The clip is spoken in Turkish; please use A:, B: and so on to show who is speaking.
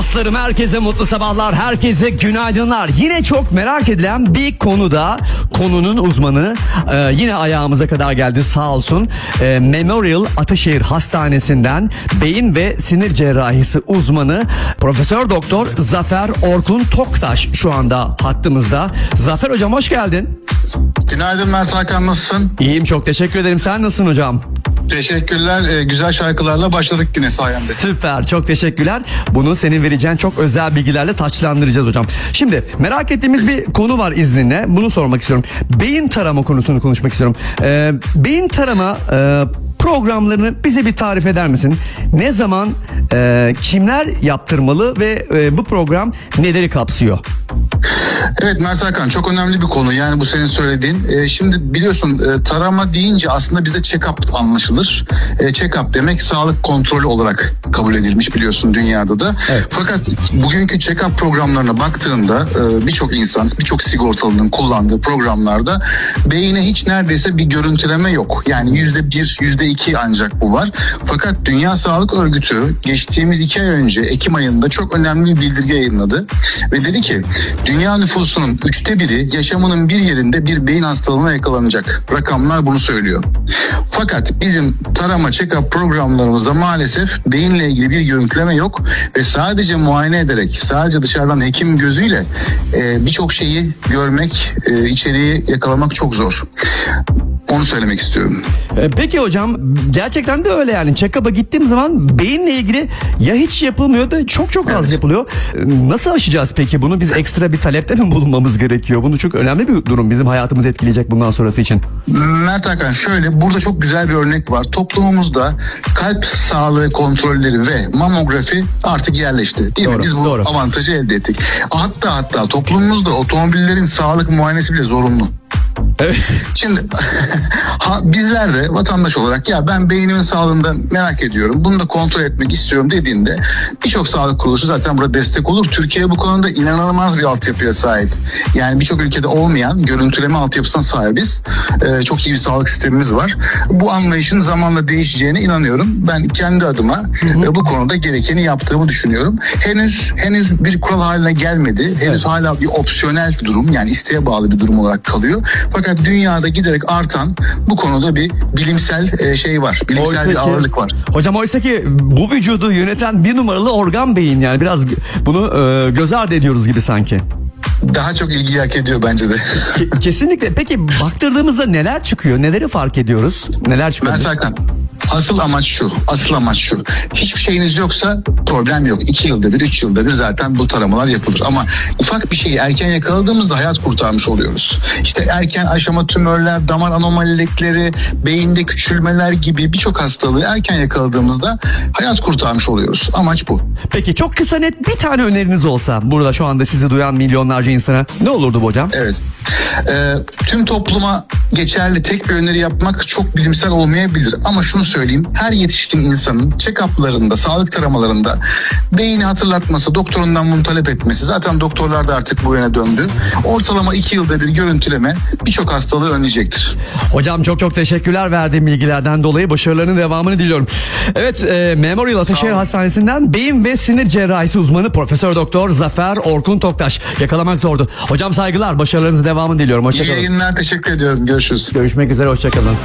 A: dostlarım herkese mutlu sabahlar, herkese günaydınlar. Yine çok merak edilen bir konuda konunun uzmanı e, yine ayağımıza kadar geldi sağ olsun. E, Memorial Ataşehir Hastanesi'nden beyin ve sinir cerrahisi uzmanı Profesör Doktor Zafer Orkun Toktaş şu anda hattımızda. Zafer hocam hoş geldin.
B: Günaydın Mert Hakan nasılsın?
A: İyiyim çok teşekkür ederim. Sen nasılsın hocam?
B: Teşekkürler. Ee, güzel şarkılarla başladık yine sayende.
A: Süper çok teşekkürler. Bunu senin vereceğin çok özel bilgilerle taçlandıracağız hocam. Şimdi merak ettiğimiz bir konu var izninle. Bunu sormak istiyorum. Beyin tarama konusunu konuşmak istiyorum. Ee, beyin tarama e, programlarını bize bir tarif eder misin? Ne zaman e, kimler yaptırmalı ve e, bu program neleri kapsıyor?
B: Evet Mert Hakan çok önemli bir konu. Yani bu senin söylediğin. Ee, şimdi biliyorsun e, tarama deyince aslında bize check-up anlaşılır. E, check-up demek sağlık kontrolü olarak kabul edilmiş biliyorsun dünyada da.
A: Evet.
B: Fakat bugünkü check-up programlarına baktığında e, birçok insan, birçok sigortalının kullandığı programlarda beyine hiç neredeyse bir görüntüleme yok. Yani yüzde bir, yüzde iki ancak bu var. Fakat Dünya Sağlık Örgütü geçtiğimiz iki ay önce Ekim ayında çok önemli bir bildirge yayınladı. Ve dedi ki dünya nüfusunun üçte biri yaşamının bir yerinde bir beyin hastalığına yakalanacak. Rakamlar bunu söylüyor. Fakat bizim tarama check-up programlarımızda maalesef beyinle ilgili bir görüntüleme yok ve sadece muayene ederek sadece dışarıdan hekim gözüyle e, birçok şeyi görmek, e, içeriği yakalamak çok zor. Onu söylemek istiyorum.
A: E, Peki hocam gerçekten de öyle yani check-up'a gittiğim zaman beyinle ilgili ya hiç yapılmıyor da çok çok az
B: Evet.
A: yapılıyor. E, Nasıl aşacağız peki bunu biz ekstra bir talepte mi bulunmamız gerekiyor? Bunu çok önemli bir durum bizim hayatımızı etkileyecek bundan sonrası için.
B: Mert Hakan şöyle burada çok güzel bir örnek var. Toplumumuzda kalp sağlığı kontrolleri ve mamografi artık yerleşti. Değil
A: Doğru,
B: mi? Biz bu
A: doğru.
B: avantajı elde ettik. Hatta hatta toplumumuzda otomobillerin sağlık muayenesi bile zorunlu.
A: Evet.
B: Şimdi ha, bizler de vatandaş olarak ya ben beynimin sağlığında merak ediyorum. Bunu da kontrol etmek istiyorum dediğinde birçok sağlık kuruluşu zaten burada destek olur. Türkiye bu konuda inanılmaz bir altyapıya sahip. Yani birçok ülkede olmayan görüntüleme altyapısına sahibiz. Ee, çok iyi bir sağlık sistemimiz var. Bu anlayışın zamanla değişeceğine inanıyorum. Ben kendi adıma e, bu konuda gerekeni yaptığımı düşünüyorum. Henüz henüz bir kural haline gelmedi. Henüz hala bir opsiyonel durum yani isteğe bağlı bir durum olarak kalıyor. Fakat dünyada giderek artan bu konuda bir bilimsel e, şey var. Bilimsel
A: Oysa
B: bir ağırlık var.
A: Hocam oysa ki bu vücudu yöneten bir numaralı organ beyin yani biraz bunu e, göz ardı ediyoruz gibi sanki.
B: Daha çok ilgi hak ediyor bence de.
A: Ke- Kesinlikle. Peki baktırdığımızda neler çıkıyor? Neleri fark ediyoruz? Neler çıkıyor?
B: Hakan asıl amaç şu, asıl amaç şu. Hiçbir şeyiniz yoksa problem yok. İki yılda bir, üç yılda bir zaten bu taramalar yapılır. Ama ufak bir şeyi erken yakaladığımızda hayat kurtarmış oluyoruz. İşte erken aşama tümörler, damar anomalilikleri, beyinde küçülmeler gibi birçok hastalığı erken yakaladığımızda hayat kurtarmış oluyoruz. Amaç bu.
A: Peki çok kısa net bir tane öneriniz olsa burada şu anda sizi duyan milyonlarca insana ne olurdu bu hocam?
B: Evet. Ee, tüm topluma geçerli tek bir öneri yapmak çok bilimsel olmayabilir. Ama şunu söyleyeyim. Her yetişkin insanın check-up'larında, sağlık taramalarında beyni hatırlatması, doktorundan bunu talep etmesi. Zaten doktorlar da artık bu yöne döndü. Ortalama iki yılda bir görüntüleme birçok hastalığı önleyecektir.
A: Hocam çok çok teşekkürler verdiğim bilgilerden dolayı başarılarının devamını diliyorum. Evet e, Memorial Ataşehir. Hastanesi'nden beyin ve sinir cerrahisi uzmanı Profesör Doktor Zafer Orkun Toktaş. Yakalamak zordu. Hocam saygılar başarılarınızın devamını diliyorum.
B: İyi
A: Hoşçakalın.
B: yayınlar. Teşekkür ediyorum. Görüşürüz.
A: Görüşmek üzere hoşçakalın.